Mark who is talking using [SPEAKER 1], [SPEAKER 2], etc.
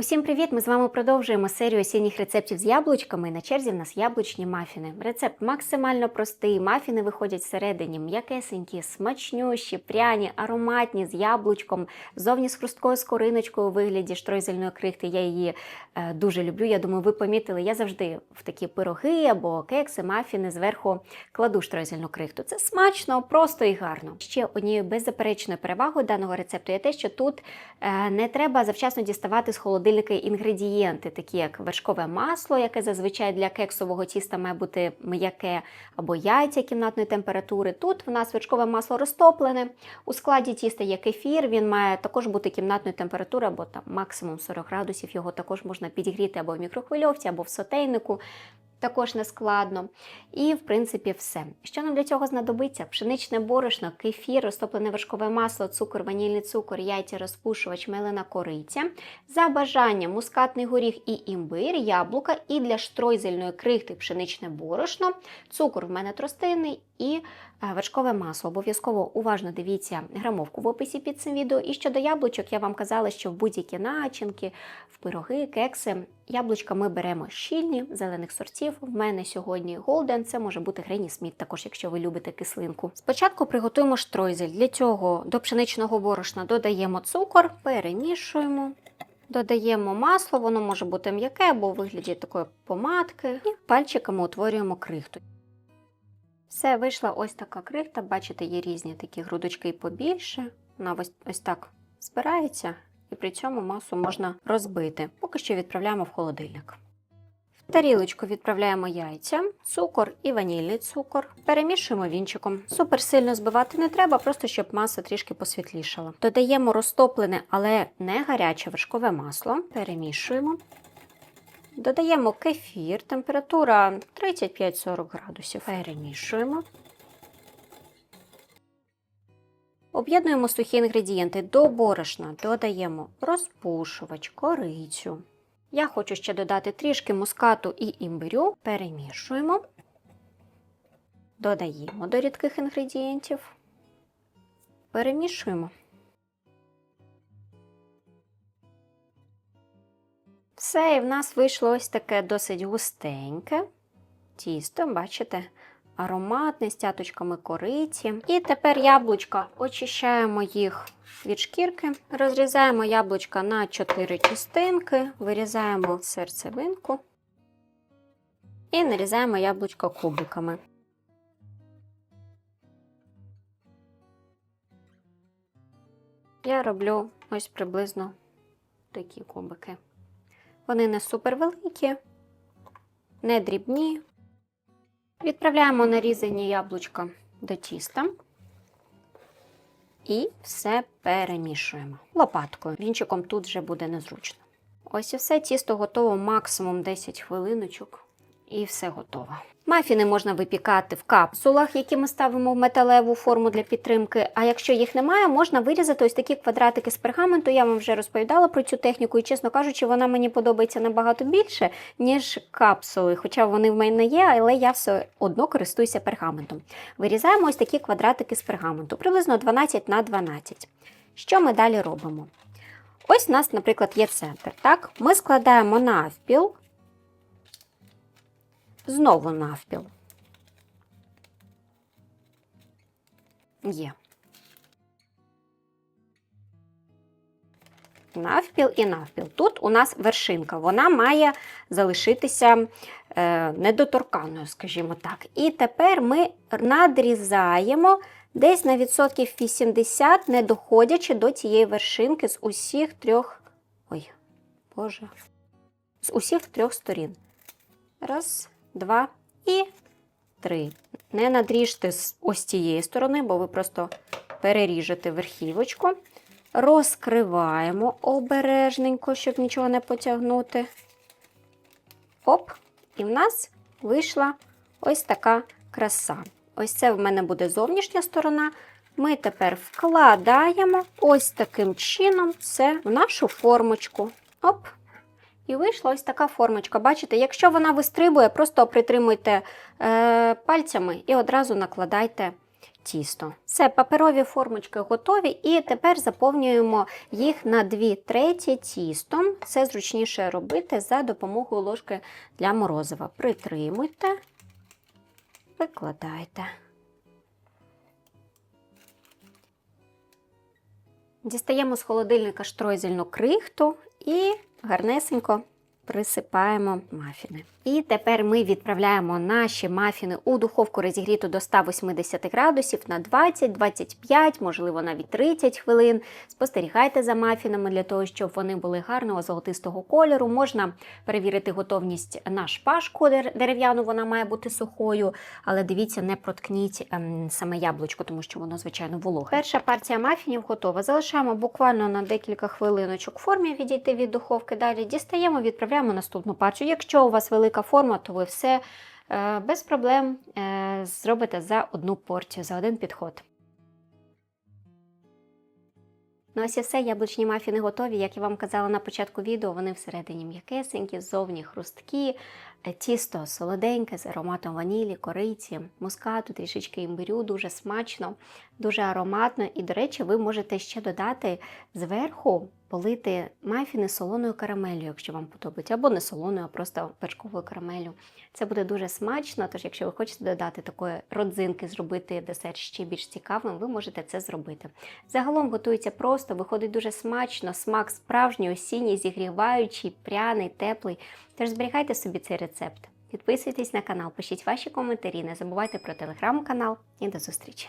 [SPEAKER 1] Усім привіт! Ми з вами продовжуємо серію осінніх рецептів з яблучками. На черзі в нас яблучні мафіни. Рецепт максимально простий. Мафіни виходять всередині м'якесенькі, смачнющі, пряні, ароматні з яблучком, зовні з хрусткою скориночкою у вигляді штройзельної крихти. Я її е, дуже люблю. Я думаю, ви помітили. Я завжди в такі пироги або кекси, мафіни зверху кладу штройзельну крихту. Це смачно, просто і гарно. Ще однією беззаперечною перевагою даного рецепту є те, що тут е, не треба завчасно діставати з холодильника інгредієнти, такі як вершкове масло, яке зазвичай для кексового тіста має бути м'яке, або яйця кімнатної температури. Тут в нас вершкове масло розтоплене. У складі тіста є кефір, він має також бути кімнатної температури, або там максимум 40 градусів. Його також можна підігріти або в мікрохвильовці, або в сотейнику. Також не складно. І, в принципі, все. Що нам для цього знадобиться? Пшеничне борошно, кефір, розтоплене вершкове масло, цукор, ванільний цукор, яйця, розпушувач, мелена кориця. За бажанням мускатний горіх і імбир, яблука, і для штройзельної крихти пшеничне борошно, цукор в мене тростинний і е, вершкове масло. Обов'язково уважно дивіться грамовку в описі під цим відео. І щодо яблучок, я вам казала, що в будь-які начинки, в пироги, кекси, яблучка ми беремо щільні, зелених сортів. В мене сьогодні голден, це може бути Грені Сміт, також, якщо ви любите кислинку. Спочатку приготуємо штройзель. Для цього до пшеничного борошна додаємо цукор, перемішуємо. Додаємо масло, воно може бути м'яке або у вигляді такої помадки, і пальчиками утворюємо крихту. Все, вийшла ось така крихта. Бачите, є різні такі грудочки побільше. Вона ось, ось так збирається, і при цьому масу можна розбити. Поки що відправляємо в холодильник. Тарілочку відправляємо яйця, цукор і ванільний цукор. Перемішуємо вінчиком. Супер сильно збивати не треба, просто щоб маса трішки посвітлішала. Додаємо розтоплене, але не гаряче вершкове масло. Перемішуємо. Додаємо кефір, температура 35-40 градусів. Перемішуємо. Об'єднуємо сухі інгредієнти. До борошна додаємо розпушувач, корицю. Я хочу ще додати трішки мускату і імбирю. Перемішуємо. Додаємо до рідких інгредієнтів. Перемішуємо. Все, і в нас вийшло ось таке досить густеньке тісто, бачите, ароматне з тяточками кориці. І тепер яблучка очищаємо їх від шкірки, розрізаємо яблучка на 4 частинки, вирізаємо серцевинку і нарізаємо яблучко кубиками. Я роблю ось приблизно такі кубики. Вони не супер великі, не дрібні. Відправляємо нарізані яблучка до тіста і все перемішуємо лопаткою. Вінчиком тут вже буде незручно. Ось і все, тісто готово максимум 10 хвилиночок, і все готово. Мафіни можна випікати в капсулах, які ми ставимо в металеву форму для підтримки. А якщо їх немає, можна вирізати ось такі квадратики з пергаменту. Я вам вже розповідала про цю техніку, і, чесно кажучи, вона мені подобається набагато більше, ніж капсули. Хоча вони в мене є, але я все одно користуюся пергаментом. Вирізаємо ось такі квадратики з пергаменту, приблизно 12 на 12. Що ми далі робимо? Ось у нас, наприклад, є центр. Так? Ми складаємо навпіл. Знову навпіл. Є. Навпіл і навпіл. Тут у нас вершинка. Вона має залишитися е, недоторканою, скажімо так. І тепер ми надрізаємо десь на відсотків 80, не доходячи до цієї вершинки з усіх трьох. Ой, Боже. З усіх трьох сторін. Раз два і три. Не надріжте з ось цієї сторони, бо ви просто переріжете верхівочку. Розкриваємо обережненько, щоб нічого не потягнути. Оп, і в нас вийшла ось така краса. Ось це в мене буде зовнішня сторона. Ми тепер вкладаємо ось таким чином це в нашу формочку. Оп. І вийшла ось така формочка. Бачите, якщо вона вистрибує, просто притримуйте е, пальцями і одразу накладайте тісто. Все, паперові формочки готові, і тепер заповнюємо їх на 2 треті тістом. Це зручніше робити за допомогою ложки для морозива. Притримуйте, викладайте. Дістаємо з холодильника штройзельну крихту і гарнесенько присипаємо мафіни. І тепер ми відправляємо наші мафіни у духовку розігріту до 180 градусів на 20-25, можливо, навіть 30 хвилин. Спостерігайте за мафінами для того, щоб вони були гарного золотистого кольору. Можна перевірити готовність на шпажку дерев'яну, вона має бути сухою, але дивіться, не проткніть ем, саме яблучко, тому що воно, звичайно, вологе. Перша партія мафінів готова. Залишаємо буквально на декілька хвилиночок формі відійти від духовки. Далі дістаємо, відправляємо наступну партію. Якщо у вас велика форма, то ви все е, без проблем е, зробите за одну порцію, за один підход. Ну ось і все, яблучні мафіни готові. Як я вам казала на початку відео, вони всередині м'якесенькі, ззовні хрусткі, е, тісто солоденьке з ароматом ванілі, кориці, мускату, трішечки імбирю, дуже смачно, дуже ароматно. І, до речі, ви можете ще додати зверху полити мафіни солоною карамелью, якщо вам подобається, або не солоною, а просто перчковою карамелью. Це буде дуже смачно. Тож, якщо ви хочете додати такої родзинки, зробити десерт ще більш цікавим, ви можете це зробити. Загалом готується просто, виходить дуже смачно, смак справжній, осінній, зігріваючий, пряний, теплий. Тож зберігайте собі цей рецепт. Підписуйтесь на канал, пишіть ваші коментарі, не забувайте про телеграм-канал і до зустрічі!